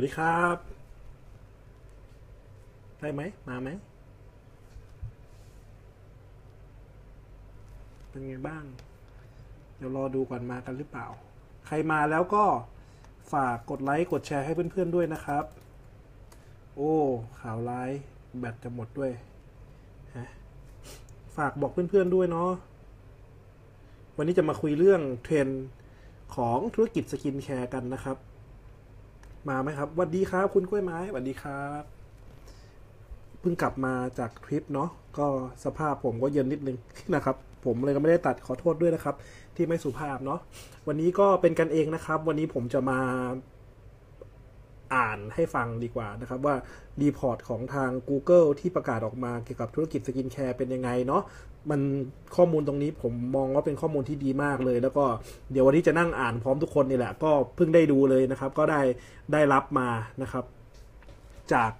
วัสดีครับ ได้ไหม มาไหม เป็นไงบ้าง เดี๋ยวรอดูก่อนมากันหรือเปล่า ใครมาแล้วก็ฝากกดไลค์ กดแชร์ให้เพื่อนๆด้วยนะครับ โอ้ ข่าวร้าย แบตจะหมดด้วยฮะฝากบอกเพื่อนๆด้วยเนาะ วันนี้จะมาคุยเรื่องเทรนด์ของธุรกิจสกินแคร์กันนะครับ มาไหมครับสวัสดีครับ คุณกล้วยไม้สวัสดีครับเพิ่งกลับมาจากทริปเนาะก็สภาพผมก็เย็นนิดนึงนะครับ ผมเลยก็ไม่ได้ตัดขอโทษด้วยนะครับ ที่ไม่สุภาพเนาะวันนี้ก็เป็นกันเองนะครับ วันนี้ผมจะมาอ่านให้ฟังดีกว่านะครับว่ารีพอร์ตของทาง Google ที่ประกาศออกมาเกี่ยวกับธุรกิจสกินแคร์เป็นยังไงเนาะ มันข้อมูลตรงนี้ผมมองว่าเป็นข้อมูลที่ดีมากเลย แล้วก็เดี๋ยววันนี้จะนั่งอ่านพร้อมทุกคนนี่แหละ ก็เพิ่งได้ดูเลยนะครับ ก็ได้ได้รับมานะครับ จาก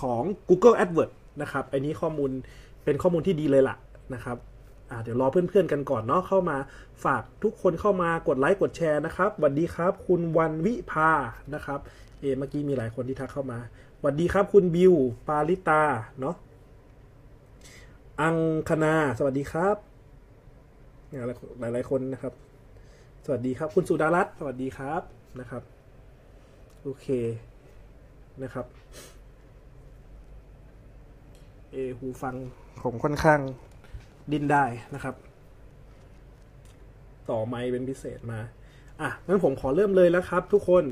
ของ Google AdWords นะครับอันนี้ข้อมูลเป็นข้อมูลที่ดีเลยล่ะนะครับเดี๋ยวรอเพื่อนๆกันก่อนเนาะเข้ามาฝากทุกคนเข้ามากดไลค์กดแชร์นะครับสวัสดีครับ คุณวันวิภานะครับเอเมื่อกี้มีหลายคนที่ทักเข้ามาสวัสดีครับ คุณบิวปาลิตาเนาะ อังคณา สวัสดีครับหลายหลายๆคนนะครับ สวัสดีครับ คุณสุดารัตน์สวัสดีครับนะครับ โอเคนะครับ เอหูฟังผมค่อนข้างดิ้นได้นะครับ ต่อไมค์เป็นพิเศษมา อะงั้นผมขอเริ่มเลยแล้วครับ ทุกคน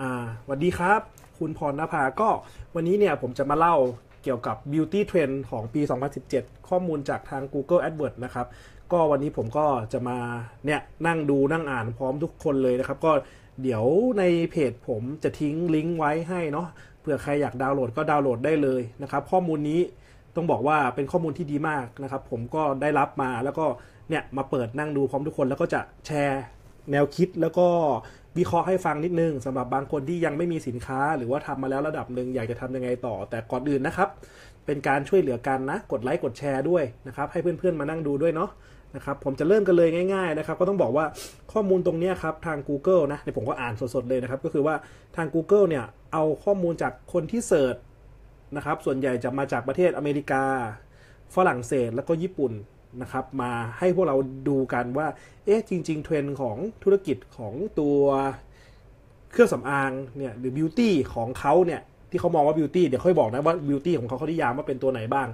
อ่าสวัสดีครับ คุณพรณภาก็วันนี้เนี่ยผมจะมาเล่า เกี่ยวกับ beauty trend ของปี 2017 ข้อมูลจากทาง Google AdWords นะครับ ก็วันนี้ผมก็จะมาเนี่ยนั่งดูนั่งอ่านพร้อมทุกคนเลยนะครับ ก็เดี๋ยวในเพจผมจะทิ้งลิงก์ไว้ให้เนาะเผื่อใครอยากดาวน์โหลดก็ดาวน์โหลดได้เลยนะครับ ข้อมูลนี้ต้องบอกว่าเป็นข้อมูลที่ดีมากนะครับ ผมก็ได้รับมาแล้วก็เนี่ยมาเปิดนั่งดูพร้อมทุกคนแล้วก็จะแชร์แนวคิดแล้วก็ วิเคราะห์ให้ฟังนิดนึงสำหรับบางคนที่ยังไม่มีสินค้า หรือว่าทำมาแล้วระดับหนึ่งอยากจะทำยังไงต่อ แต่ก่อนอื่นนะครับ เป็นการช่วยเหลือกันนะ กดไลค์กดแชร์ด้วยนะครับ ให้เพื่อนๆมานั่งดูด้วยเนาะนะครับผมจะเริ่มกันเลยง่ายๆนะครับก็ต้องบอกว่าข้อมูลตรงนี้ครับทาง Google นะเดี๋ยวผมก็อ่านสดๆเลยนะครับ ก็คือว่าทาง Google เนี่ยเอาข้อมูลจากคนที่เสิร์ชนะครับส่วนใหญ่จะมาจากประเทศอเมริกา ฝรั่งเศสแล้วก็ญี่ปุ่น นะครับมาให้พวกเราดูกันว่า เอ๊ะจริง ๆ เทรนด์ของธุรกิจของตัวเครื่องสำอางเนี่ยหรือบิวตี้ของเขาเนี่ยที่เขามองว่าบิวตี้เดี๋ยวค่อยบอกนะว่าบิวตี้ของเขาเขานิยามว่าเป็นตัวไหนบ้าง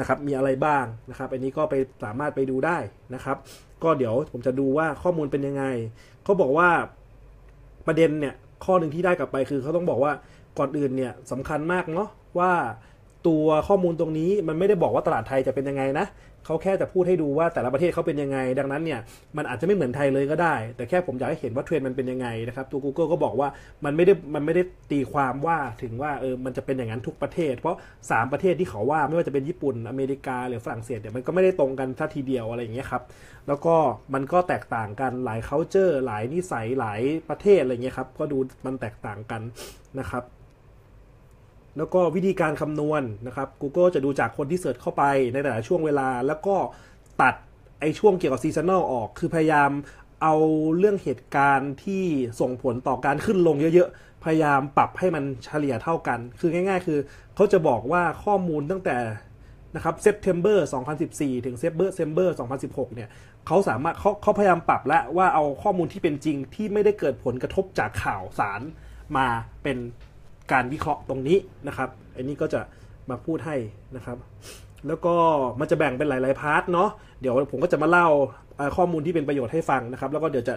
นะครับมีอะไรบ้างนะครับ อันนี้ก็ไปสามารถไปดูได้นะครับ ก็เดี๋ยวผมจะดูว่าข้อมูลเป็นยังไงเขาบอกว่าประเด็นเนี่ยข้อหนึ่งที่ได้กลับไปคือเขาต้องบอกว่าก่อนอื่นเนี่ยสำคัญมากเนาะว่าตัวข้อมูลตรงนี้มันไม่ได้บอกว่าตลาดไทยจะเป็นยังไงนะ เขาแค่จะพูดให้ดูว่าแต่ละประเทศเขาเป็นยังไง ดังนั้นเนี่ยมันอาจจะไม่เหมือนไทยเลยก็ได้ แต่แค่ผมอยากให้เห็นว่าเทรนด์มันเป็นยังไงนะครับตัว Google ก็บอกว่ามันไม่ได้มันไม่ได้ตีความว่าถึงว่าเออมันจะเป็นอย่างนั้นทุกประเทศ เพราะ 3 ประเทศที่เขาว่าไม่ว่าจะเป็นญี่ปุ่นอเมริกาหรือฝรั่งเศสเนี่ยมันก็ไม่ได้ตรงกันทัทีเดียวอะไรอย่างเงี้ยครับแล้วก็มันก็แตกต่างกันหลาย culture หลายนิสัยหลายประเทศอะไรเงี้ยครับก็ดูมันแตกต่างกันนะครับ แล้วก็วิธีการคำนวณนะครับ Google จะดูจากคนที่เสิร์ชเข้าไปในแต่ละช่วงเวลา แล้วก็ตัดไอช่วงเกี่ยวกับซีซันอลออก คือพยายามเอาเรื่องเหตุการณ์ที่ส่งผลต่อการขึ้นลงเยอะๆ พยายามปรับให้มันเฉลี่ยเท่ากัน คือง่าย ๆ คือเขาจะบอกว่าข้อมูลตั้งแต่นะครับเซปเทมเบอร์2014 ถึงเซปเบอร์เซมเบอร์2016 เนี่ยเขาสามารถเขาเขาพยายามปรับแล้วว่าเอาข้อมูลที่เป็นจริงที่ไม่ได้เกิดผลกระทบจากข่าวสารมาเป็น การวิเคราะห์ตรงนี้นะครับ อันนี้ก็จะมาพูดให้นะครับ แล้วก็มันจะแบ่งเป็นหลาย ๆ พาร์ทเนาะ เดี๋ยวผมก็จะมาเล่าข้อมูลที่เป็นประโยชน์ให้ฟังนะครับ แล้วก็เดี๋ยวจะ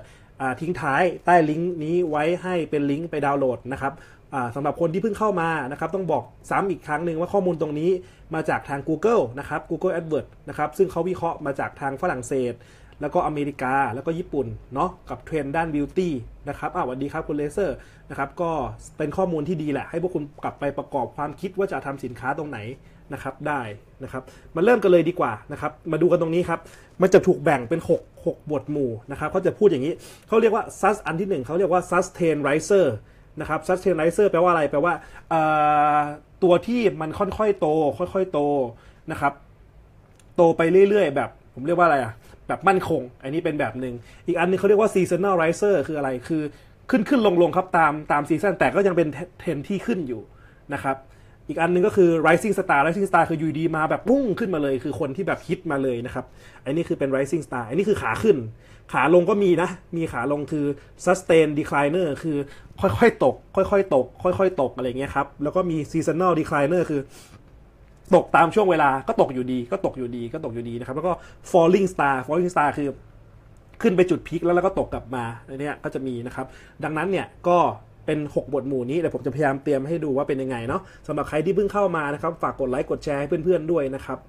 ทิ้งท้ายใต้ลิงก์นี้ไว้ให้เป็นลิงก์ไปดาวน์โหลดนะครับสำหรับคนที่เพิ่งเข้ามานะครับ ต้องบอกซ้ำอีกครั้งหนึ่งว่าข้อมูลตรงนี้มาจากทาง Google นะครับ Google AdWords นะครับ ซึ่งเขาวิเคราะห์มาจากทางฝรั่งเศส แล้วก็อเมริกาแล้วก็ญี่ปุ่นเนาะกับเทรนด์ด้านบิวตี้นะครับอ่าสวัสดีครับคุณเลเซอร์นะครับก็เป็นข้อมูลที่ดีแหละ ให้พวกคุณกลับไปประกอบความคิดว่าจะทำสินค้าตรงไหนนะครับได้นะครับมาเริ่มกันเลยดีกว่านะครับมาดูกันตรงนี้ครับมันจะถูกแบ่งเป็น 6 6 บทหมู่นะครับเขาจะพูดอย่างนี้เขาเรียกว่า sus อันที่1เขาเรียกว่า sustain riser นะครับ sustain riser แปลว่าอะไรแปลว่าตัวที่มันค่อยๆโต ค่อยๆโตนะครับโตไปเรื่อยๆ แบบผมเรียกว่าอะไรอะ แบบมั่นคง อันนี้เป็นแบบหนึ่งอีกอันนึงเขาเรียกว่า seasonal riser คืออะไรคือขึ้นขึ้นลงลงครับตามตามซีซันแต่ก็ยังเป็นเทรนที่ขึ้นอยู่นะครับอีกอันนึงก็คือ rising star rising star คืออยู่ดีมาแบบปุ้งขึ้นมาเลย คือคนที่แบบฮิตมาเลยนะครับอันนี้คือเป็น rising star อันนี้คือขาขึ้น ขาลงก็มีนะ มีขาลงคือ sustain decliner คือค่อยๆตก ค่อยๆตก ค่อยๆตกอะไรเงี้ยครับแล้วก็มี seasonal decliner คือ ตกตามช่วงเวลาก็ตกอยู่ดี ก็ตกอยู่ดีก็ตกอยู่ดีนะครับ แล้วก็ falling star falling star คือขึ้นไปจุดพีคแล้วแล้วก็ตกกลับมาอันเนี้ยก็จะมีนะครับ ดังนั้นเนี่ยก็เป็น 6 บทหมู่นี้เดี๋ยวผมจะพยายามเตรียมให้ดูว่าเป็นยังไงเนาะสำหรับใครที่เพิ่งเข้ามานะครับ ฝากกดไลค์กดแชร์ให้เพื่อนๆด้วยนะครับ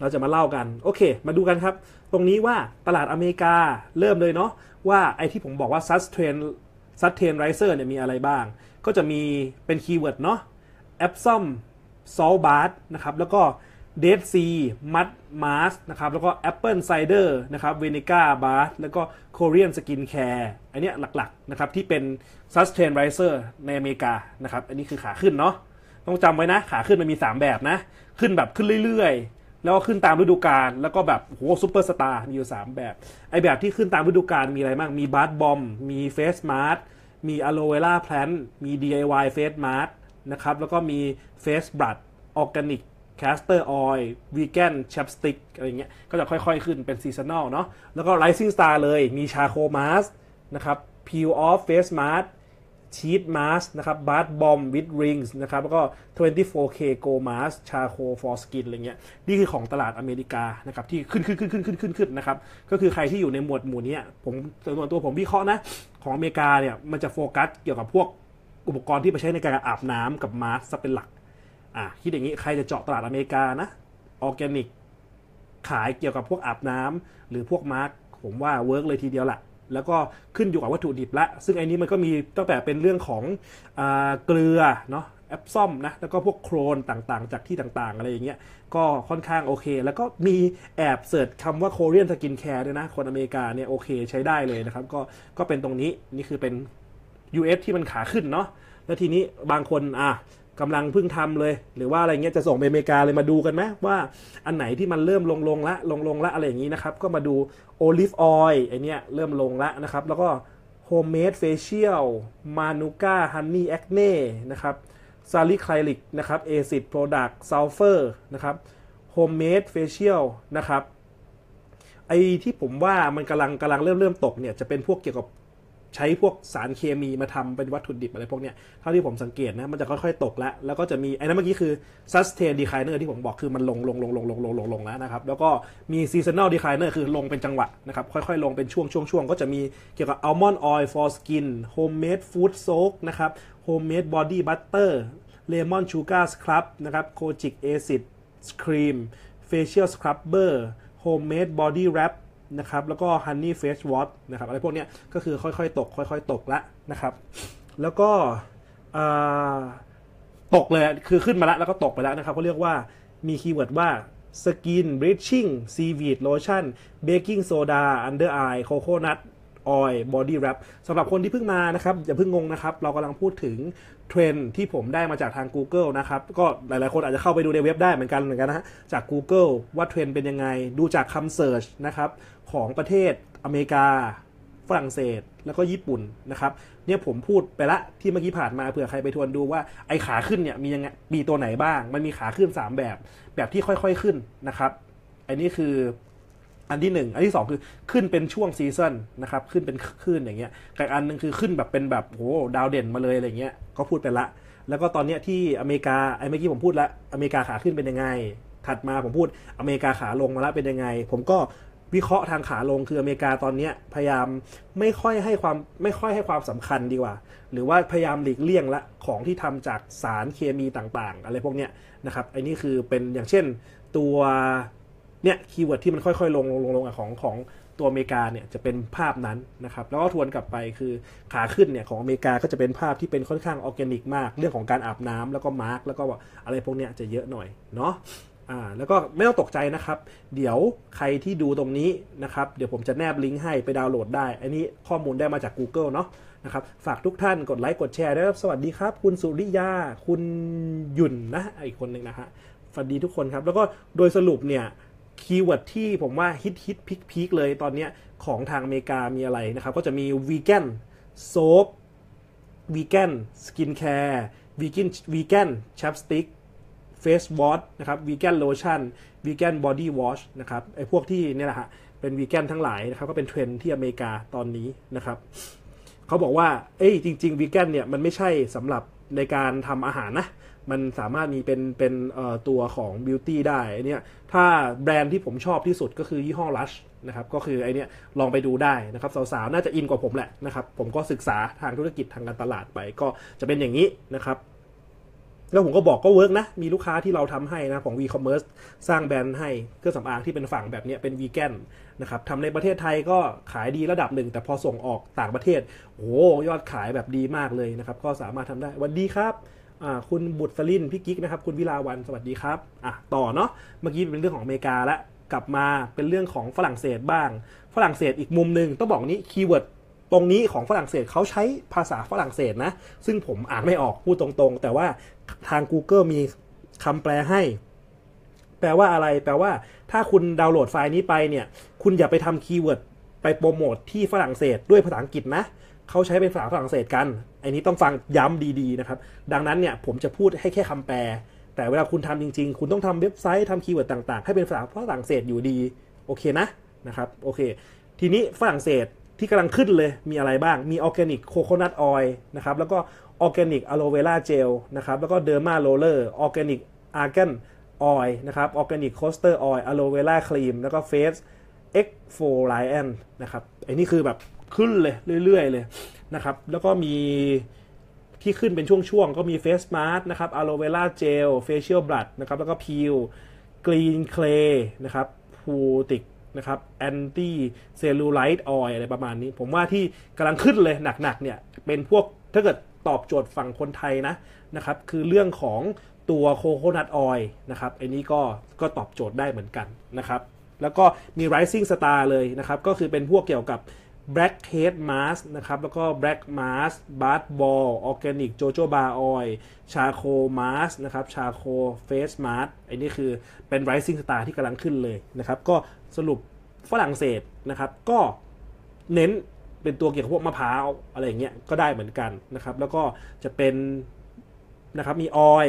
เราจะมาเล่ากัน โอเค มาดูกันครับ ตรงนี้ว่าตลาดอเมริกาเริ่มเลยเนาะว่าไอที่ผมบอกว่า sustain sustain riser เนี่ยมีอะไรบ้าง ก็จะมีเป็นคีย์เวิร์ดเนาะ Epsom Salt Bath นะครับแล้วก็ Dead Sea Mud m a s นะครับแล้วก็ Apple Cider นะครับ Vinegar Bath แล้วก็ Korean Skin Care อันเนี้ยหลักๆนะครับที่เป็น Sustain Riser ในอเมริกานะครับอันนี้คือขาขึ้นเนาะต้องจำไว้นะ ขาขึ้นมันมี 3 แบบนะ ขึ้นแบบขึ้นเรื่อยๆ แล้วก็ขึ้นตามฤดูกาลแล้วก็แบบโหซูเปอร์สตาร์มีอยู่ 3 แบบไอแบบที่ขึ้นตามฤดูกาลมีอะไรบ้างมีบาร์บอมมีเฟสมาร์มีอะโลเวล่าแพลนมี DIY เฟสมาร์ นะครับ แล้วก็มีเฟสบรัดออร์แกนิกแคสเตอร์ออยล์วีแกนแชปสติกอะไรเงี้ย ก็จะค่อยๆขึ้นเป็นซีซัน a ลเนาะ แล้วก็ Rising Star เลย มีชาโคมาสนะครับ Peel Off Face Mask ชีตมาสนะครับบาร์บอมวิดริงส์นะครับ แล้วก็ 24K Go Mask Charcoal for Skin อะไรเงี้ย นี่คือของตลาดอเมริกานะครับ ที่ขึ้นขึ้นขึ้นขึ้นขึ้นขึ้นขึ้นนะครับ ก็คือใครที่อยู่ในหมวดหมู่นี้ผมส่วนตัวผมวิเคราะห์นะ ของอเมริกาเนี่ย มันจะโฟกัสเกี่ยวกับพวก อุปกรณ์ที่ไปใช้ในการอาบน้ำกับมาสซะเป็นหลัก อะคิดอย่างนี้ใครจะเจาะตลาดอเมริกานะออร์แกนิก ขายเกี่ยวกับพวกอาบน้ำหรือพวกมาร์กผมว่าเวิร์กเลยทีเดียวแหละแล้วก็ขึ้นอยู่กับวัตถุดิบละ ซึ่งไอ้นี้มันก็มีตั้งแต่เป็นเรื่องของอเกลือเนาะแอปซ่อมนะ แล้วก็พวกโครนต่างๆ จากที่ต่างๆ อะไรอย่างเงี้ย ก็ค่อนข้างโอเค แล้วก็มีแอบเสิร์ชคำว่า Korean Skin Care ด้วยนะ คนอเมริกาเนี่ยโอเคใช้ได้เลยนะครับ ก็ก็เป็นตรงนี้ นี่คือเป็น US ที่มันขาขึ้นเนาะแล้วทีนี้บางคนอะกำลังเพิ่งทำเลย หรือว่าอะไรเงี้ยจะส่งไปอเมริกาเลยมาดูกันไหมว่าอันไหนที่มันเริ่มลงลงละลงลงละอะไรอย่างนี้นะครับ ก็มาดูโอลิฟออยล์ไอเนี้ยเริ่มลงละนะครับ แล้วก็โฮมเมดเฟเชียลมานูก้าฮันนี่แอคเน่นะครับซาลิคลายลิกนะครับเอซิดโปรดักต์ซัลเฟอร์นะครับโฮมเมดเฟเชียลนะครับไอที่ผมว่ามันกำลังกำลังเริ่มเริ่มตกเนี่ยจะเป็นพวกเกี่ยวกับ ใช้พวกสารเคมีมาทำเป็นวัตถุดิบอะไรพวกเนี้ยเท่าที่ผมสังเกตนะมันจะค่อยๆตกแล้ว แล้วก็จะมีไอ้นั้นเมื่อกี้คือ sustain decliner ที่ผมบอกคือมันลงลงลงลงลงลงลงลงแล้วนะครับ แล้วก็มี seasonal decliner คือลงเป็นจังหวะนะครับค่อยๆ ลงเป็นช่วงช่วงช่วงก็จะมีเกี่ยวกับ almond oil for skin homemade food soak นะครับ homemade body butter lemon sugar scrub นะครับ kojic acid cream facial scrubber homemade body wrap นะครับ แล้วก็ Honey Face Wash นะครับ อะไรพวกนี้ก็คือค่อยๆ ตก ค่อยๆ ตกละนะครับ แล้วก็ตกเลย คือขึ้นมาแล้ว แล้วก็ตกไปแล้วนะครับเขาเรียกว่ามีคีย์เวิร์ดว่า Skin Bleaching Seaweed Lotion Baking Soda Under Eye Coconut Oil Body Wrap สำหรับคนที่เพิ่งมานะครับ อย่าเพิ่งงงนะครับ เรากำลังพูดถึง เทรนที่ผมได้มาจากทาง Google นะครับ ก็หลายๆคนอาจจะเข้าไปดูในเว็บได้เหมือนกันเหมือนกันนะฮะจาก Google ว่าเทรนเป็นยังไง ดูจากคำเสิร์ชนะครับของประเทศอเมริกา ฝรั่งเศสแล้วก็ญี่ปุ่นนะครับเนี่ยผมพูดไปละที่เมื่อกี้ผ่านมาเผื่อใครไปทวนดูว่าไอ้ขาขึ้นเนี่ยมียังไงมีตัวไหนบ้าง มันมีขาขึ้น 3 แบบ แบบที่ค่อยๆขึ้นนะครับอันนี้คือ อันที่หนึ่งอันที่สองคือขึ้นเป็นช่วงซีซันนะครับขึ้นเป็นขึ้นอย่างเงี้ยกับอันหนึงคือขึ้นแบบเป็นแบบโหดาวเด่นมาเลยอะไรเงี้ยก็พูดไปละ แล้วก็ตอนเนี้ยที่อเมริกาไอ้เมื่อกี้ผมพูดละอเมริกาขาขึ้นเป็นยังไง ถัดมาผมพูดอเมริกาขาลงมาล้วเป็นยังไง ผมก็วิเคราะห์ทางขาลงคืออเมริกาตอนเนี้ยพยายามไม่ค่อยให้ความไม่ค่อยให้ความสำคัญดีกว่า หรือว่าพยายามหลีกเลี่ยงละของที่ทำจากสารเคมีต่างๆ อะไรพวกเนี้ยนะครับไอ้นี่คือเป็นอย่างเช่นตัว เนี่ยคีย์เวิร์ดที่มันค่อยๆ ลงลงลงลงของของตัวอเมริกาเนี่ยจะเป็นภาพนั้นนะครับแล้วก็ทวนกลับไปคือขาขึ้นเนี่ยของอเมริกาก็จะเป็นภาพที่เป็นค่อนข้างออร์แกนิกมาก เรื่องของการอาบน้ำแล้วก็มาร์กแล้วก็อะไรพวกเนี้ยจะเยอะหน่อยเนาะอ่าแล้วก็ไม่ต้องตกใจนะครับ เดี๋ยวใครที่ดูตรงนี้นะครับ เดี๋ยวผมจะแนบลิงก์ให้ไปดาวน์โหลดได้ อันนี้ข้อมูลได้มาจาก Google เนาะนะครับฝากทุกท่านกดไลค์กดแชร์ด้วยครับ สวัสดีครับ คุณสุริยา คุณหยุ่นนะอีกคนหนึ่งนะฮะสวัสดีทุกคนครับ แล้วก็โดยสรุปเนี่ย คีย์เวิร์ดที่ผมว่าฮิตฮิตพิกพิกเลยตอนนี้ของทางอเมริกามีอะไรนะครับ ก็จะมีวีแกนโซฟวีแกนสกินแคร์วีกินวีแกนแชปสติกเฟสวอชนะครับวีแกนโลชั่นวีแกนบอดี้วอชนะครับไอ้พวกที่เนี่ยแหละฮะเป็นวีแกนทั้งหลายนะครับก็เป็นเทรนที่อเมริกาตอนนี้นะครับเขาบอกว่าเอ้ยจริง ๆวีแกนเนี่ยมันไม่ใช่สำหรับในการทำอาหารนะ มันสามารถมีเป็นเป็นตัวของบิวตี้ได้เนี้ยถ้าแบรนด์ที่ผมชอบที่สุดก็คือยี่ห้อ Lush นะครับก็คือไอเนี้ยลองไปดูได้นะครับสาวๆ น่าจะอินกว่าผมแหละนะครับผมก็ศึกษาทางธุรกิจทางการตลาดไปก็จะเป็นอย่างนี้นะครับแล้วผมก็บอกก็เวิร์กนะ มีลูกค้าที่เราทำให้นะของ e-commerce สร้างแบรนด์ให้เครื่องสำอางที่เป็นฝั่งแบบนี้เป็นวีแกนนะครับทำในประเทศไทยก็ขายดีระดับหนึ่ง แต่พอส่งออกต่างประเทศ โอ้ยอดขายแบบดีมากเลยนะครับ ก็สามารถทำได้วันดีครับ คุณบุตรสลินพี่กิ๊กนะครับ คุณวิลาวันสวัสดีครับอะต่อเนาะเมื่อกี้เป็นเรื่องของอเมริกาล้วกลับมาเป็นเรื่องของฝรั่งเศสบ้าง ฝรั่งเศสอีกมุมหนึ่งต้องบอกนี้คีย์เวิร์ดตรงนี้ของฝรั่งเศสเขาใช้ภาษาฝรั่งเศสนะ ซึ่งผมอ่านไม่ออกพูดตรงๆ แต่ว่าทาง Google มีคำแปลให้ แปลว่าอะไร แปลว่า ถ้าคุณดาวน์โหลดไฟล์นี้ไปเนี่ย คุณอย่าไปทำคีย์เวิร์ดไปโปรโมทที่ฝรั่งเศสด้วยภาษาอังกฤษนะ เขาใช้เป็นภาษาฝรั่งเศสกันอันนี้ต้องฟังย้ำดีๆนะครับ ดังนั้นเนี่ยผมจะพูดให้แค่คำแปล แต่เวลาคุณทำจริง ๆ คุณต้องทำเว็บไซต์ทำคีย์เวิร์ดต่างๆ ให้เป็นภาษาฝรั่งเศสอยู่ดี โอเคนะนะครับ โอเค ทีนี้ฝรั่งเศสที่กำลังขึ้นเลยมีอะไรบ้าง มีออร์แกนิกโคโคนัทออยล์นะครับ แล้วก็ออร์แกนิกอะโลเวราเจลนะครับ แล้วก็เดอร์มาโรเลอร์ออร์แกนิกอาร์แกนออยล์นะครับ ออร์แกนิกโคสเตอร์ออยล์อะโลเวราครีม แล้วก็เฟสเอ็กโฟไลแอนนะครับไอ้นี่คือแบบ ขึ้นเลยเรื่อยๆเลยนะครับแล้วก็มีที่ขึ้นเป็นช่วงๆ ก็มีเฟสมาร์นะครับอะโลเวราเจลเฟเชียลบลัดนะครับแล้วก็พิวกรีนเคลนะครับพูติกนะครับแอนตี้เซลลูไลท์ออยอะไรประมาณนี้ ผมว่าที่กำลังขึ้นเลยหนักๆเนี่ยเป็นพวกถ้าเกิดตอบโจทย์ฝั่งคนไทยนะนะครับคือเรื่องของตัวโคโคนัทออยนะครับไอ้นี้ก็ก็ตอบโจทย์ได้เหมือนกันนะครับแล้วก็มี rising star เลยนะครับก็คือเป็นพวกเกี่ยวกับ black head mask นะครับ แล้วก็ black mask bath ball organic jojoba oil charcoal mask นะครับ charcoal face mask ไอ้นี่คือเป็น rising star ที่กำลังขึ้นเลยนะครับ ก็สรุปฝรั่งเศสนะครับ ก็เน้นเป็นตัวเกี่ยวกับพวกมะพร้าวอะไรอย่างเงี้ยก็ได้เหมือนกันนะครับ แล้วก็จะเป็นนะครับมีออย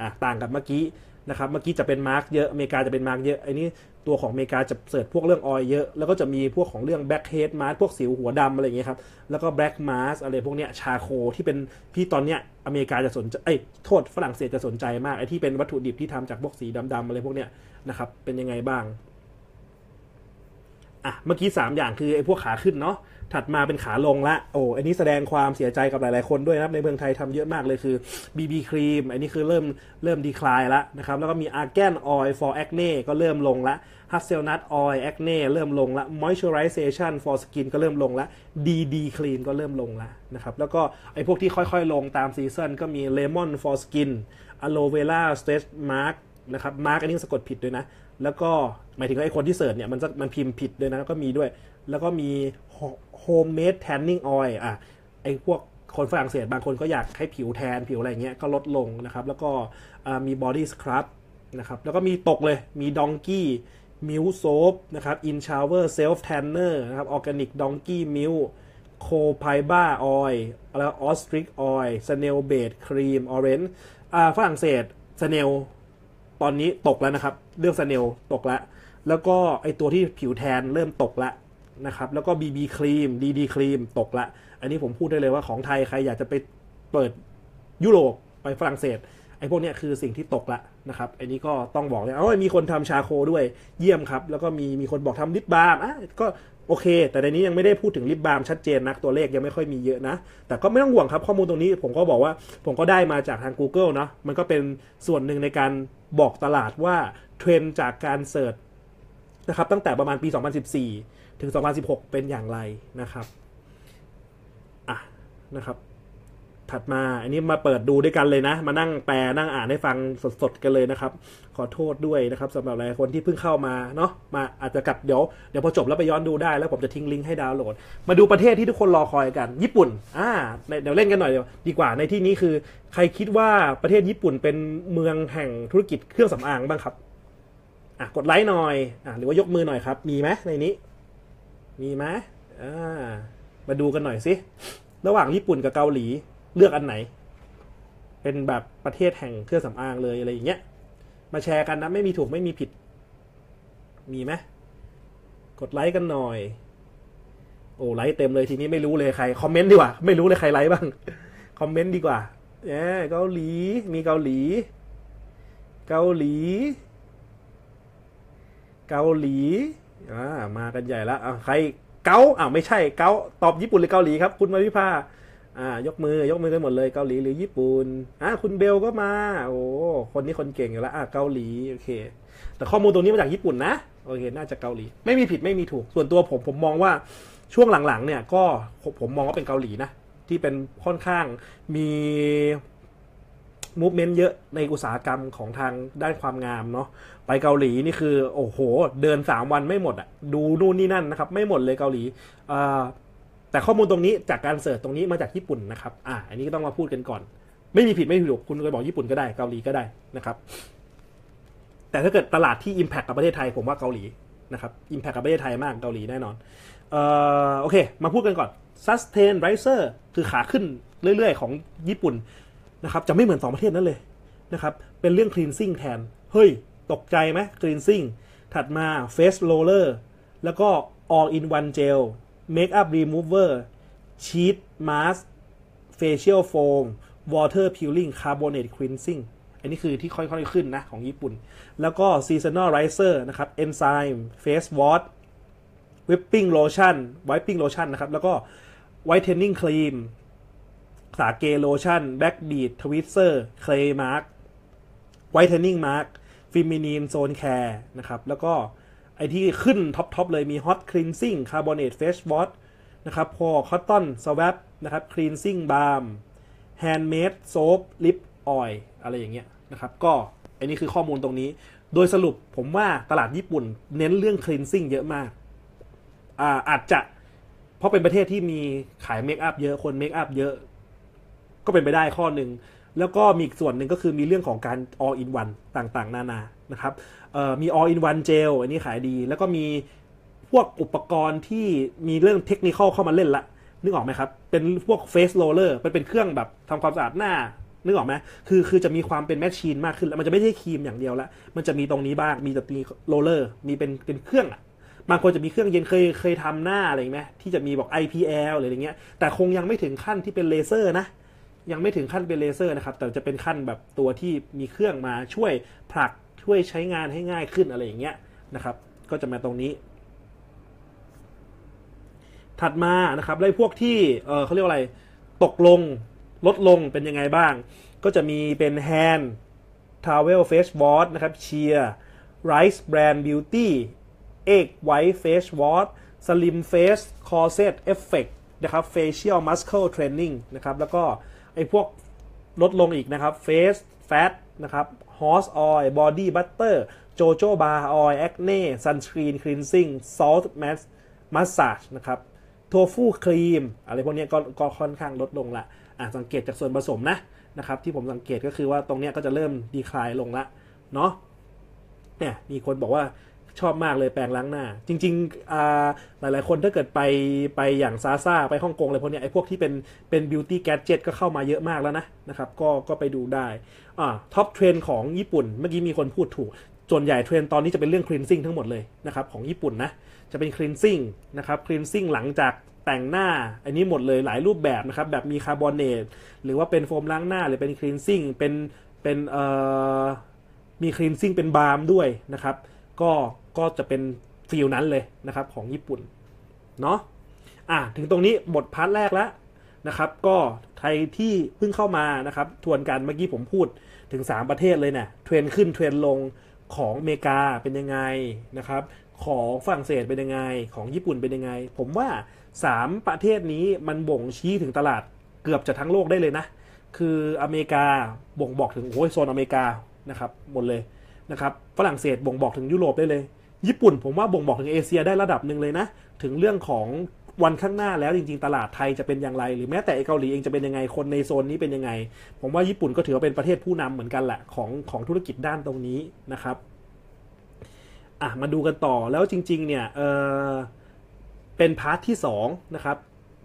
อะต่างกับเมื่อกี้ นะครับเมื่อกี้จะเป็นมาร์กเยอะอเมริกาจะเป็นมาร์กเยอะไอ้นี่ตัวของอเมริกาจะเสิร์ชพวกเรื่องออยเยอะ แล้วก็จะมีพวกของเรื่องแบ็กเฮดมาร์พวกสิวหัวดำอะไรอย่างเงี้ยครับ แล้วก็แบล็กมาร์อะไรพวกเนี้ยชาโคที่เป็นที่ตอนเนี้ยอเมริกาจะสนใจไอ้โทษฝรั่งเศสจะสนใจมากไอ้ที่เป็นวัตถุดิบที่ทำจากพวกสีดำๆอะไรพวกเนี้ยนะครับเป็นยังไงบ้างอะเมื่อกี้ 3 อย่างคือไอ้พวกขาขึ้นเนาะ ถัดมาเป็นขาลงละโอ้อันนี้แสดงความเสียใจกับหลาย ๆ คนด้วยนะครับในเมืองไทยทำเยอะมากเลยคือ BB ครีมอันนี้คือเริ่มเริ่มดีคลายละนะครับแล้วก็มี Argan Oil for Acne ก็เริ่มลงละ Hazelnut Oil Acne เริ่มลงละ Moisturization for Skin ก็เริ่มลงละ DD Clean ก็เริ่มลงละนะครับแล้วก็ไอ้พวกที่ค่อยๆ ลงตามซีซันก็มี Lemon for Skin Aloe Vera Stretch Mark นะครับ Mark อันนี้สะกดผิดด้วยนะ แล้วก็หมายถึงไอ้คนที่เสิร์ชเนี่ยมันมันพิมพ์ผิดด้วยนะก็มีด้วย แล้วก็มี homemade tanning oil อะไอพวกคนฝรั่งเศสบางคนก็อยากให้ผิวแทนผิวอะไรเงี้ยก็ลดลงนะครับ แล้วก็มี body scrub นะครับ แล้วก็มีตกเลยมี donkey milk soap นะครับ in shower self tanner นเนอร์นะครับ organic donkey milk co fiber oil แล้ว ostrich oil snail bait cream orange อ่าฝรั่งเศส snail ตอนนี้ตกแล้วนะครับ เรื่อง snail ตกแล้ว แล้วก็ไอตัวที่ผิวแทนเริ่มตกแล้ว นะครับแล้วก็ BB ครีม DD ครีมตกละ อันนี้ผมพูดได้เลยว่าของไทยใครอยากจะไปเปิดยุโรปไปฝรั่งเศสไอ้พวกนี้คือสิ่งที่ตกละนะครับอันนี้ก็ต้องบอกเลยเอ้มีคนทำชาโคด้วยเยี่ยมครับ แล้วก็มีมีคนบอกทำลิปบาล์มอะก็โอเค แต่ในนี้ยังไม่ได้พูดถึงลิปบาล์มชัดเจนนักตัวเลขยังไม่ค่อยมีเยอะนะ แต่ก็ไม่ต้องห่วงครับข้อมูลตรงนี้ผมก็บอกว่าผมก็ได้มาจากทาง Google เนาะมันก็เป็นส่วนหนึ่งในการบอกตลาดว่าเทรนจากการเสิร์ชนะครับตั้งแต่ประมาณปี 2014 ถึง 2016 เป็นอย่างไรนะครับอะนะครับ ถัดมาอันนี้มาเปิดดูด้วยกันเลยนะ มานั่งแปลนั่งอ่านให้ฟังสดๆกันเลยนะครับ ขอโทษด้วยนะครับสำหรับหลายคนที่เพิ่งเข้ามาเนาะมาอาจจะกลับเดี๋ยวเดี๋ยวพอจบแล้วไปย้อนดูได้แล้วผมจะทิ้งลิงก์ให้ดาวน์โหลด มาดูประเทศที่ทุกคนรอคอยกัน ญี่ปุ่นอ่าเดี๋ยวเล่นกันหน่อยดีกว่าในที่นี้คือ ใครคิดว่าประเทศญี่ปุ่นเป็นเมืองแห่งธุรกิจเครื่องสำอางบ้างครับอะกดไลค์หน่อยอะหรือว่ายกมือหน่อยครับ มีไหมในนี้ มีไหมอ่ามาดูกันหน่อยสิ ระหว่างญี่ปุ่นกับเกาหลีเลือกอันไหน เป็นแบบประเทศแห่งเครื่องสำอางเลยอะไรอย่างเงี้ย มาแชร์กันนะไม่มีถูกไม่มีผิด มีไหมกดไลค์กันหน่อย โอ้ไลค์เต็มเลยทีนี้ไม่รู้เลยใครคอมเมนต์ดีกว่า ไม่รู้เลยใครไลค์บ้าง คอมเมนต์ดีกว่าแหมเกาหลี มีเกาหลี เกาหลี เกาหลี อ่ามากันใหญ่แล้วอ่าใครเกาอ่าไม่ใช่เกาตอบญี่ปุ่นหรือเกาหลีครับ คุณมาวิภาอ่ายกมือยกมือกันหมดเลยเกาหลีหรือญี่ปุ่นอ่าคุณเบลก็มา โอ้คนนี้คนเก่งอยู่แล้วอ่าเกาหลีโอเค แต่ข้อมูลตรงนี้มาจากญี่ปุ่นนะโอเคน่าจะเกาหลี ไม่มีผิดไม่มีถูกส่วนตัวผมผมมองว่าช่วงหลังๆ เนี่ยก็ผมมองว่าเป็นเกาหลีนะที่เป็นค่อนข้างมี มูฟเมนต์เยอะในอุตสาหกรรมของทางด้านความงามเนาะไปเกาหลีนี่คือโอ้โห เดินสามวันไม่หมดอะดูนู่นนี่นั่นนะครับ ไม่หมดเลยเกาหลีอ่าแต่ข้อมูลตรงนี้จากการเสิร์ชตรงนี้มาจากญี่ปุ่นนะครับอ่าอันนี้ก็ต้องมาพูดกันก่อน ไม่มีผิดไม่มีถูกคุณก็บอกญี่ปุ่นก็ได้เกาหลีก็ได้นะครับ แต่ถ้าเกิดตลาดที่ Impact กับประเทศไทยผมว่าเกาหลีนะครับ Impact กับประเทศไทยมากเกาหลีแน่นอนเอ่อโอเค มาพูดกันก่อน Sustain Riser คือขาขึ้นเรื่อยๆ ของญี่ปุ่น นะครับจะไม่เหมือน 2 ประเทศนั้นเลยนะครับเป็นเรื่อง cleansing แทน เฮ้ย ตกใจไหม cleansing ถัดมา face roller แล้วก็ all in one gel makeup remover sheet mask facial foam water peeling carbonate cleansing อันนี้คือที่ค่อยๆขึ้นนะ ของญี่ปุ่น แล้วก็ seasonal riser นะครับ enzyme face wash whipping lotion whipping lotion นะครับ แล้วก็ whitening cream สาเกโลชั่น back beat twister clay mark whitening mark feminine zone care นะครับ แล้วก็ไอที่ขึ้นท็อปทอปเลยมี hot cleansing carbonate face wash นะครับพอ cotton swab นะครับ cleansing balm handmade soap lip oil อะไรอย่างเงี้ยนะครับ ก็อันนี้คือข้อมูลตรงนี้ โดยสรุปผมว่าตลาดญี่ปุ่นเน้นเรื่อง cleansing เยอะมากอาอาจจะเพราะเป็นประเทศที่มีขายเมคอัพเยอะคนเมคอัพเยอะ ก็เป็นไปได้ข้อหนึ่งแล้วก็มีอีกส่วนหนึ่งก็คือมีเรื่องของการ all in one ต่างๆ นานานะครับมี all in one gel อันนี้ขายดี แล้วก็มีพวกอุปกรณ์ที่มีเรื่องเทคนิคเข้ามาเล่นละ นึกออกไหมครับ เป็นพวก face roller เป็นเป็นเครื่องแบบทำความสะอาดหน้า นึกออกไหมคือคือจะมีความเป็นแมชชีนมากขึ้นแล้วมันจะไม่ใช่ครีมอย่างเดียวละมันจะมีตรงนี้บ้างมีจะมีโรลเลอร์มีเป็นเป็นเครื่องอะบางคนจะมีเครื่องเย็นเคยเคยทำหน้าอะไรไหมที่จะมีบอก IPL หรืออะไรเงี้ยแต่คงยังไม่ถึงขั้นที่เป็นเลเซอร์นะ ยังไม่ถึงขั้นเป็นเลเซอร์นะครับ แต่จะเป็นขั้นแบบตัวที่มีเครื่องมาช่วยผลักช่วยใช้งานให้ง่ายขึ้นอะไรอย่างเงี้ยนะครับ ก็จะมาตรงนี้ ถัดมานะครับไล่พวกที่เออเขาเรียกว่าอะไร ตกลงลดลงเป็นยังไงบ้าง ก็จะมีเป็น hand travel face wash นะครับ cheer rice brand beauty egg white face wash slim face corset effect นะครับ facial muscle training นะครับ แล้วก็ ไอ้พวกลดลงอีกนะครับ face fat นะครับ horse oil body butter jojo bar oil acne sunscreen cleansing salt mask massage นะครับโทฟูครีมอะไรพวกนี้ก็ก็ค่อนข้างลดลงละอะสังเกตจากส่วนผสมนะนะครับที่ผมสังเกตก็คือว่าตรงเนี้ยก็จะเริ่มดีคลายลงละเนาะเนี่ยมีคนบอกว่า ชอบมากเลยแปรงล้างหน้า จริงๆหลายๆคนถ้าเกิดไปไปอย่างซาซาไปฮ่องกงอะไรพวกนี้ไอ้พวกที่เป็นเป็นบิวตี้แก d เจ็ตก็เข้ามาเยอะมากแล้วนะนะครับก็ก็ไปดูได้อ่าท็อปเทรนของญี่ปุ่นเมื่อกี้มีคนพูดถูกส่วนใหญ่เทรนตอนนี้จะเป็นเรื่องคลีนซิ่งทั้งหมดเลยนะครับของญี่ปุ่นนะจะเป็นคลีนซิ่งนะครับคลีนซิ่งหลังจากแต่งหน้าอันนี้หมดเลยหลายรูปแบบนะครับแบบมีคาร์บอเนตหรือว่าเป็นโฟมล้างหน้าหรือเป็นคลีนซิ่งเป็นเป็นเอ่อมีคลีนซิ่งเป็นบาล์มด้วยนะครับ ก็ก็จะเป็นฟิลนั้นเลยนะครับของญี่ปุ่นเนาะอะถึงตรงนี้บทพาร์ทแรกแล้วนะครับ ก็ใครที่เพิ่งเข้ามานะครับทวนกันเมื่อกี้ผมพูดถึง 3 ประเทศเลยเนี่ยเทรนขึ้นเทรนลงของอเมริกาเป็นยังไงนะครับ ของฝรั่งเศสเป็นยังไง ของญี่ปุ่นเป็นยังไง ผมว่า 3 ประเทศนี้มันบ่งชี้ถึงตลาดเกือบจะทั้งโลกได้เลยนะ คืออเมริกาบ่งบอกถึงโอ้ยโซนอเมริกานะครับหมดเลย นะครับฝรั่งเศสบ่งบอกถึงยุโรปได้เลย ญี่ปุ่นผมว่าบ่งบอกถึงเอเชียได้ระดับหนึ่งเลยนะ ถึงเรื่องของวันข้างหน้าแล้วจริงๆ ตลาดไทยจะเป็นอย่างไร หรือแม้แต่เกาหลีเองจะเป็นยังไงคนในโซนนี้เป็นยังไง ผมว่าญี่ปุ่นก็ถือว่าเป็นประเทศผู้นำเหมือนกันแหละของของธุรกิจด้านตรงนี้นะครับอะมาดูกันต่อแล้วจริง ๆ เนี่ยเออเป็นพาร์ทที่2นะครับ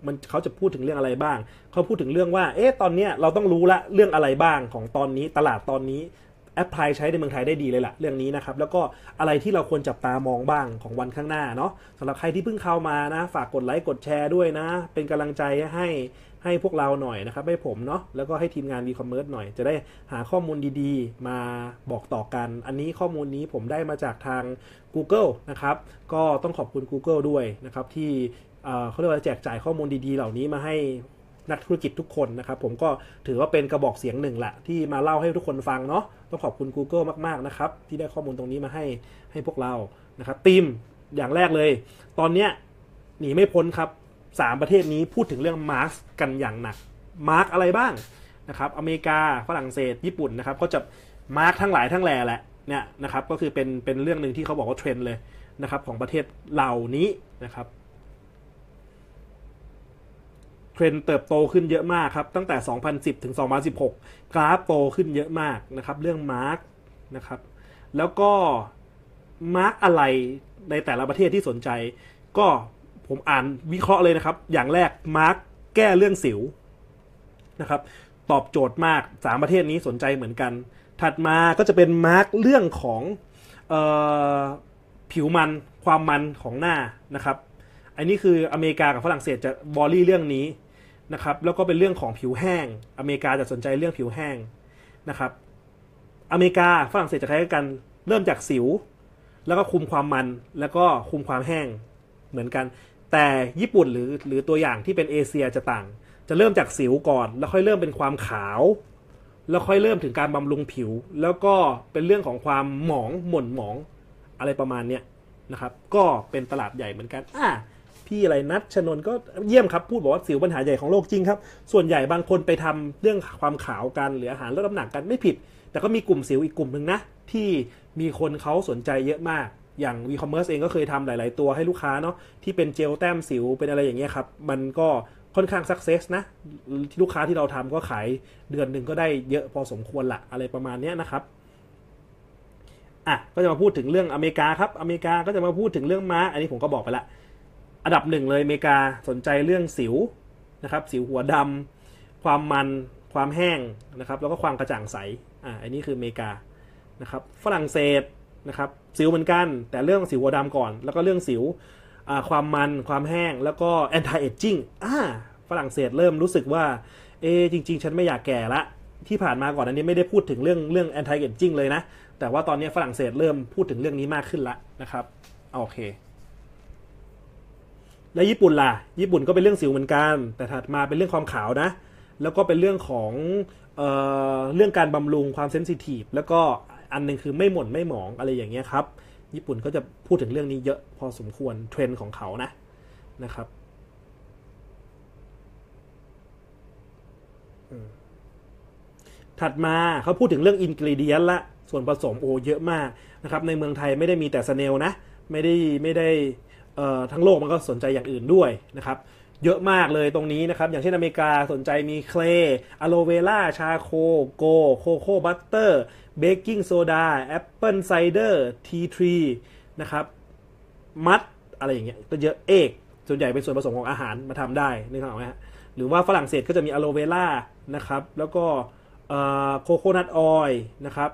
มันเขาจะพูดถึงเรื่องอะไรบ้าง เขาพูดถึงเรื่องว่า เอ๊ะ ตอนเนี้ยเราต้องรู้ละเรื่องอะไรบ้างของตอนนี้ตลาดตอนนี้ แอปพลายใช้ในเมืองไทยได้ดีเลยล่ะเรื่องนี้นะครับ แล้วก็อะไรที่เราควรจับตามองบ้างของวันข้างหน้าเนาะสำหรับใครที่เพิ่งเข้ามานะ ฝากกดไลค์กดแชร์ด้วยนะ เป็นกำลังใจให้ให้พวกเราหน่อยนะครับ ให้ผมเนาะแล้วก็ให้ทีมงาน e-commerce หน่อย จะได้หาข้อมูลดีๆ มาบอกต่อกัน อันนี้ข้อมูลนี้ผมได้มาจากทาง Google นะครับ ก็ต้องขอบคุณ Google ด้วยนะครับที่เขาเรียกว่าแจกจ่ายข้อมูลดีๆ เหล่านี้มาให้ นักธุรกิจทุกคนนะครับ ผมก็ถือว่าเป็นกระบอกเสียงหนึ่งแหละที่มาเล่าให้ทุกคนฟังเนาะต้องขอบคุณ Google มาก ๆ นะครับ ที่ได้ข้อมูลตรงนี้มาให้ให้พวกเรานะครับทีมอย่างแรกเลย ตอนเนี้ยหนีไม่พ้นครับสามประเทศนี้พูดถึงเรื่องมาร์กกันอย่างหนักมาร์กอะไรบ้างนะครับอเมริกาฝรั่งเศส ญี่ปุ่นนะครับก็จะมาร์กทั้งหลายทั้งแหล่แหละเนี่ยนะครับก็คือเป็นเป็นเรื่องหนึ่งที่เขาบอกว่าเทรนด์เลยนะครับของประเทศเหล่านี้นะครับ เทรนเติบโตขึ้นเยอะมากครับ ตั้งแต่ 2010 ถึง 2016 กราฟโตขึ้นเยอะมากนะครับ เรื่องมาร์กนะครับ แล้วก็มาร์กอะไรในแต่ละประเทศที่สนใจ ก็ผมอ่านวิเคราะห์เลยนะครับ อย่างแรกมาร์กแก้เรื่องสิวนะครับ ตอบโจทย์มาก3ประเทศนี้สนใจเหมือนกัน ถัดมาก็จะเป็นมาร์กเรื่องของออผิวมันความมันของหน้านะครับ อันนี้คืออเมริกากับฝรั่งเศสจะบอลลี่เรื่องนี้นะครับ แล้วก็เป็นเรื่องของผิวแห้ง อเมริกาจะสนใจเรื่องผิวแห้งนะครับ อเมริกาฝรั่งเศสจะคล้ายกันเริ่มจากสิว แล้วก็คุมความมันแล้วก็คุมความแห้งเหมือนกัน แต่ญี่ปุ่นหรือหรือตัวอย่างที่เป็นเอเชียจะต่าง จะเริ่มจากสิวก่อน แล้วค่อยเริ่มเป็นความขาว แล้วค่อยเริ่มถึงการบำรุงผิว แล้วก็เป็นเรื่องของความหมองหม่นหมองอะไรประมาณเนี้ยนะครับ ก็เป็นตลาดใหญ่เหมือนกันอ่า พี่อะไรนัดชนนก็เยี่ยมครับพูดบอกว่าสิวปัญหาใหญ่ของโลกจริงครับ ส่วนใหญ่บางคนไปทำเรื่องความขาวกันหรืออาหารลดน้ำหนักกันไม่ผิด แต่ก็มีกลุ่มสิวอีกกลุ่มหนึ่งนะ ที่มีคนเขาสนใจเยอะมาก อย่าง e-commerce เองก็เคยทำหลาย ๆ ตัวให้ลูกค้าเนาะที่เป็นเจลแต้มสิวเป็นอะไรอย่างเงี้ยครับมันก็ค่อนข้างสักเซสนะที่ลูกค้าที่เราทำก็ขายเดือนหนึ่งก็ได้เยอะพอสมควรละอะไรประมาณนี้นะครับอะก็จะมาพูดถึงเรื่องอเมริกาครับอเมริกาก็จะมาพูดถึงเรื่องม้า อันนี้ผมก็บอกไปละ อันดับหนึ่งเลยอเมริกาสนใจเรื่องสิวนะครับสิวหัวดำความมันความแห้งนะครับแล้วก็ความกระจ่างใสอ่าอันนี้คืออเมริกานะครับฝรั่งเศสนะครับสิวเหมือนกัน แต่เรื่องสิวหัวดำก่อน แล้วก็เรื่องสิวความมันความแห้งแล้วก็ anti aging อ่าฝรั่งเศสเริ่มรู้สึกว่าเอจริง ๆ ฉันไม่อยากแก่ละที่ผ่านมาก่อนอันนี้ไม่ได้พูดถึงเรื่องเรื่อง anti aging เลยนะ แต่ว่าตอนนี้ฝรั่งเศสเริ่มพูดถึงเรื่องนี้มากขึ้นละนะครับโอเค และญี่ปุ่นล่ะ ญี่ปุ่นก็เป็นเรื่องสิวเหมือนกัน แต่ถัดมาเป็นเรื่องความขาวนะ แล้วก็เป็นเรื่องของเออเรื่องการบำรุงความเซนซิทีฟแล้วก็อันนึงคือไม่หม่นไม่หมองอะไรอย่างเงี้ยครับ ญี่ปุ่นก็จะพูดถึงเรื่องนี้เยอะพอสมควรเทรนด์ของเขานะนะครับถัดมาเขาพูดถึงเรื่องอินกิเดียนละส่วนผสมโอ้เยอะมากนะครับในเมืองไทยไม่ได้มีแต่สเนลนะ ไม่ได้ไม่ได้ ทั้งโลกมันก็สนใจอย่างอื่นด้วยนะครับเยอะมากเลยตรงนี้นะครับ อย่างเช่นอเมริกาสนใจมีเคลอะโลเวล่าชาโคโกโคโค่บัตเตอร์เบกกิ้งโซดาแอปเปิลไซเดอร์ทีทรีนะครับ มัดอะไรอย่างเงี้ยก็เยอะเอกส่วนใหญ่เป็นส่วนผสมของอาหารมาทำได้นึกออกไหมฮะหรือว่าฝรั่งเศสก็จะมีอะโลเวล่านะครับ แล้วก็โคโคนัทออยล์นะครับ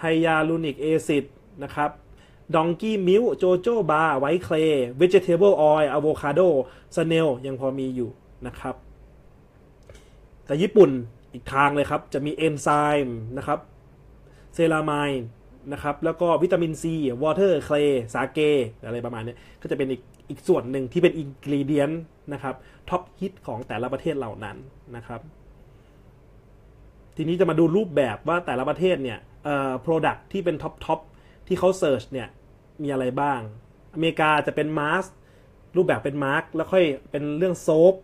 ไฮยาลูนิกแอซิดนะครับ ดองกี้มิลโจโจบาร์ไวท์เคลย์เวจิเทเบิลออยล์อะโวคาโดสเนลยังพอมีอยู่นะครับ แต่ญี่ปุ่นอีกทางเลยครับ จะมีเอนไซม์นะครับเซรามายนะครับ แล้วก็วิตามินซีวอเตอร์เคลย์สาเก อะไรประมาณนี้ก็จะเป็นอีกอีกส่วนหนึ่งที่เป็นอินกรีเดียนนะครับท็อปฮิตของแต่ละประเทศเหล่านั้นนะครับ ทีนี้จะมาดูรูปแบบว่าแต่ละประเทศเนี่ยเอ่อ product ที่เป็นท็อปท็อปที่เขาเซิร์ชเนี่ย มีอะไรบ้าง อเมริกาจะเป็นมาสรูปแบบเป็นมาร์กแล้วค่อยเป็นเรื่องโซฟ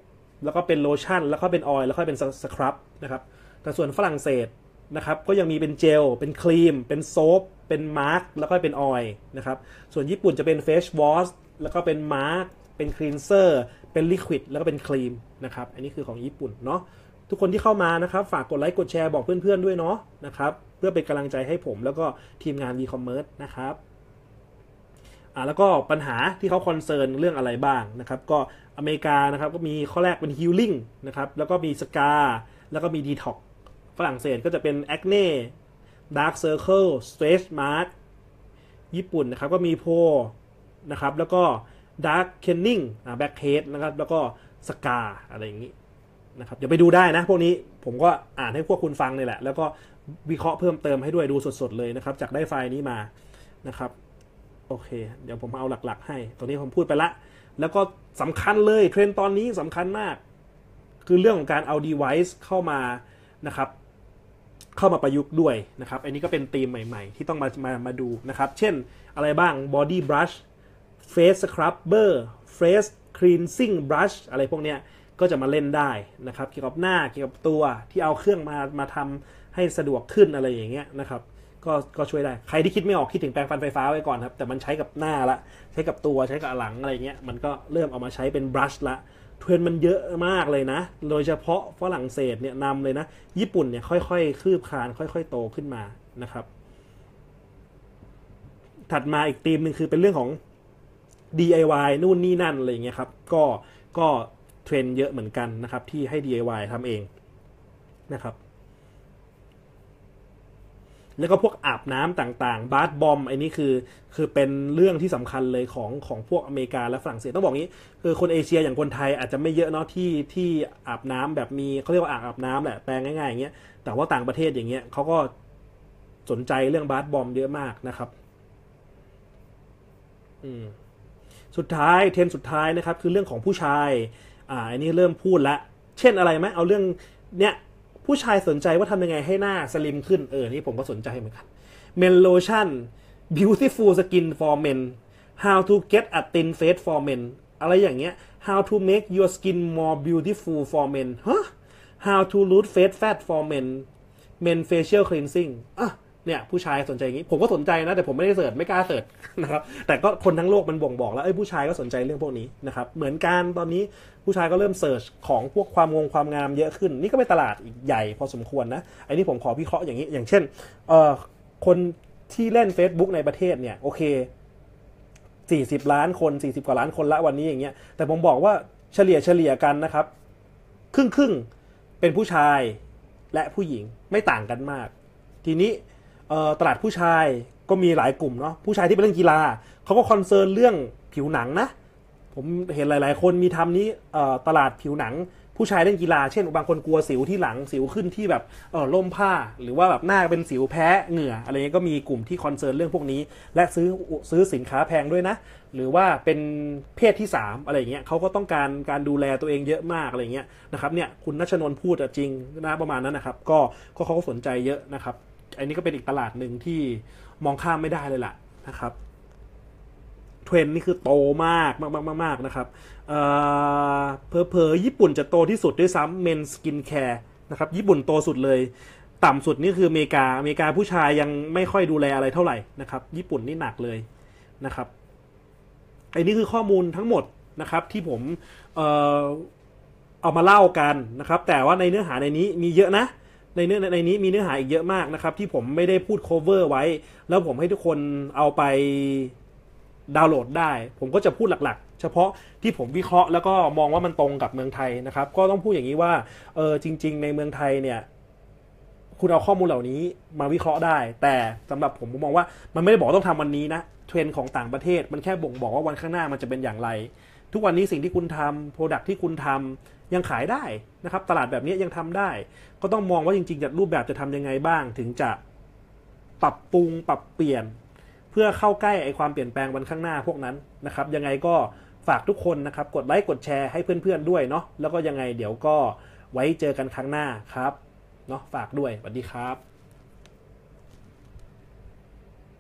แล้วก็เป็นโลชั่น แล้วก็เป็นออยล์แล้วค่อยเป็นสครับนะครับแต่ส่วนฝรั่งเศสนะครับก็ยังมีเป็นเจล เป็นครีม เป็นโซฟเป็นมาร์กแล้วก็เป็นออยล์นะครับส่วนญี่ปุ่นจะเป็นเฟชวอชแล้วก็เป็นมาร์กเป็นคลีนเซอร์เป็นลิควิดแล้วก็เป็นครีมนะครับอันนี้คือของญี่ปุ่นเนาะทุกคนที่เข้ามานะครับ ฝากกดไลค์กดแชร์บอกเพื่อนๆด้วยเนาะนะครับเพื่อเป็นกำลังใจให้ผมแล้วก็ทีมงาน e-commerce นะครับ อ่าแล้วก็ปัญหาที่เขาคอนเซิร์นเรื่องอะไรบ้างนะครับก็อเมริกานะครับก็มีข้อแรกเป็นฮิลลิ่งนะครับแล้วก็มีสกาแล้วก็มีดีท็อกฝรั่งเศสก็จะเป็นแอคเน่ดาร์คเซอร์เคิลสเตรชมาร์ญี่ปุ่นนะครับก็มีโพนะครับแล้วก็ดาร์คเคนนิงอ่าแบ็คเฮดนะครับแล้วก็สกาอะไรอย่างนี้นะครับเดี๋ยวไปดูได้นะ พวกนี้ผมก็อ่านให้พวกคุณฟังนี่แหละ แล้วก็วิเคราะห์เพิ่มเติมให้ด้วยดูสดๆเลยนะครับ จากได้ไฟล์นี้มานะครับ โอเค เดี๋ยวผมเอาหลัก ๆ ให้ ตรงนี้ผมพูดไปละ แล้วก็สำคัญเลยเทรนตอนนี้สำคัญมาก คือเรื่องของการเอา device เข้ามานะครับเข้ามาประยุกต์ด้วยนะครับ อันนี้ก็เป็นธีมใหม่ ๆ ที่ต้องมามามาดูนะครับ เช่นอะไรบ้าง body brush face scrubber face cleansing brush อะไรพวกเนี้ยก็จะมาเล่นได้นะครับ เกี่ยวกับหน้าเกี่ยวกับตัวที่เอาเครื่องมามาทำให้สะดวกขึ้นอะไรอย่างเงี้ยนะครับ ก็ก็ช่วยได้ ใครที่คิดไม่ออกคิดถึงแปรงฟันไฟฟ้าไว้ก่อนครับ แต่มันใช้กับหน้าละ ใช้กับตัวใช้กับหลังอะไรเงี้ย มันก็เริ่มเอามาใช้เป็นบรัชละ เทรนมันเยอะมากเลยนะ โดยเฉพาะฝรั่งเศสเนี่ยนำเลยนะ ญี่ปุ่นเนี่ยค่อยๆ คืบคลานค่อย ๆ โตขึ้นมานะครับ ถัดมาอีกธีมหนึ่งคือเป็นเรื่องของ DIY นู่นนี่นั่นอะไรเงี้ยครับ ก็ก็เทรนเยอะเหมือนกันนะครับที่ให้ DIY ทำเองนะครับ แล้วก็พวกอาบน้ำต่างๆ บาร์บอมไอ้นี่คือ คือเป็นเรื่องที่สำคัญเลยของของพวกอเมริกาและฝรั่งเศสต้องบอกงี้คือคนเอเชียอย่างคนไทยอาจจะไม่เยอะเนาะที่ที่อาบน้ำแบบมีเขาเรียกว่าอางอาบน้ำแหละแปลงง่ายๆอย่างเงี้ยแต่ว่าต่างประเทศอย่างเงี้ยเขาก็สนใจเรื่องบาร์บอมเยอะมากนะครับ อืมสุดท้ายเทนสุดท้ายนะครับ คือเรื่องของผู้ชาย อ่าอันนี้เริ่มพูดละ เช่นอะไรไหมเอาเรื่องเนี้ย ผู้ชายสนใจว่าทำยังไงให้หน้าสลิมขึ้นเออนี่ผมก็สนใจเหมือนกัน Men Lotion Beautiful Skin for Men How to get a thin face for men อะไรอย่างเงี้ย How to make your skin more beautiful for men ฮะ How to lose face fat for men Men facial cleansing อะ เนี่ยผู้ชายสนใจอย่างนี้ผมก็สนใจนะแต่ผมไม่ได้เสิร์ชไม่กล้าเสิร์ชนะครับแต่ก็คนทั้งโลกมันบ่งบอกแล้วเอ้ผู้ชายก็สนใจเรื่องพวกนี้นะครับเหมือนกันตอนนี้ผู้ชายก็เริ่มเสิร์ชของพวกความงงความงามเยอะขึ้น นี่ก็เป็นตลาดอีกใหญ่พอสมควรนะไอ้นี่ผมขอพิเคราะห์อย่างนี้ อย่างเช่นเอ่อคนที่เล่น Facebook ในประเทศเนี่ยโอเค 40 ล้านคน 40 กว่าล้านคนละวันนี้อย่างเงี้ยแต่ผมบอกว่าเฉลี่ยเฉลี่ยกันนะครับ ครึ่งครึ่งเป็นผู้ชายและผู้หญิงไม่ต่างกันมาก ทีนี้ ตลาดผู้ชายก็มีหลายกลุ่มเนาะผู้ชายที่ไปเล่นกีฬาเขาก็คอนเซิร์นเรื่องผิวหนังนะ ผมเห็นหลาย ๆ คนมีทำนี้ตลาดผิวหนัง ผู้ชายเล่นกีฬาเช่นบางคนกลัวสิวที่หลังสิวขึ้นที่แบบเออล่มผ้า หรือว่าแบบหน้าเป็นสิวแพ้เหงื่ออะไรเงี้ยก็มีกลุ่มที่คอนเซิร์นเรื่องพวกนี้ และซื้อซื้อสินค้าแพงด้วยนะ หรือว่าเป็นเพศที่ 3 อะไรเงี้ยเขาก็ต้องการการดูแลตัวเองเยอะมากอะไรเงี้ยนะครับเนี่ยคุณนัชนนท์พูดจริงนะประมาณนั้นนะครับ ก็เขาก็สนใจเยอะนะครับ อันนี้ก็เป็นอีกตลาดหนึ่งที่มองข้ามไม่ได้เลยล่ะนะครับเทรนนี่คือโตมากมากมากมากนะครับเอ่อเพอๆญี่ปุ่นจะโตที่สุดด้วยซ้ำเมนสกินแคร์นะครับญี่ปุ่นโตสุดเลย ต่ำสุดนี่คืออเมริกาอเมริกาผู้ชายยังไม่ค่อยดูแลอะไรเท่าไหร่นะครับ ญี่ปุ่นนี่หนักเลยนะครับไอ้นี่คือข้อมูลทั้งหมดนะครับที่ผมเออเอามาเล่ากันนะครับ แต่ว่าในเนื้อหาในนี้มีเยอะนะ ในเนื้อในนี้มีเนื้อหาอีกเยอะมากนะครับ ที่ผมไม่ได้พูด cover ไว้ แล้วผมให้ทุกคนเอาไปดาวน์โหลดได้ ผมก็จะพูดหลักๆ เฉพาะที่ผมวิเคราะห์แล้วก็มองว่ามันตรงกับเมืองไทยนะครับ ก็ต้องพูดอย่างนี้ว่าเออจริง ๆ ในเมืองไทยเนี่ยคุณเอาข้อมูลเหล่านี้มาวิเคราะห์ได้ แต่สำหรับผมผมมองว่ามันไม่ได้บอกต้องทำวันนี้นะเทรนด์ของต่างประเทศ มันแค่บ่งบอกว่าวันข้างหน้ามันจะเป็นอย่างไร ทุกวันนี้สิ่งที่คุณทำโปรดักที่คุณทำยังขายได้นะครับ ตลาดแบบนี้ยังทำได้ ก็ต้องมองว่าจริงๆจะรูปแบบจะทำยังไงบ้าง ถึงจะปรับปรุงปรับเปลี่ยน เพื่อเข้าใกล้ไอความเปลี่ยนแปลงวันข้างหน้าพวกนั้นนะครับ ยังไงก็ฝากทุกคนนะครับ กดไลค์กดแชร์ให้เพื่อนๆด้วยเนาะแล้วก็ยังไงเดี๋ยวก็ไว้เจอกันครั้งหน้าครับเนาะฝากด้วยสวัสดีครับ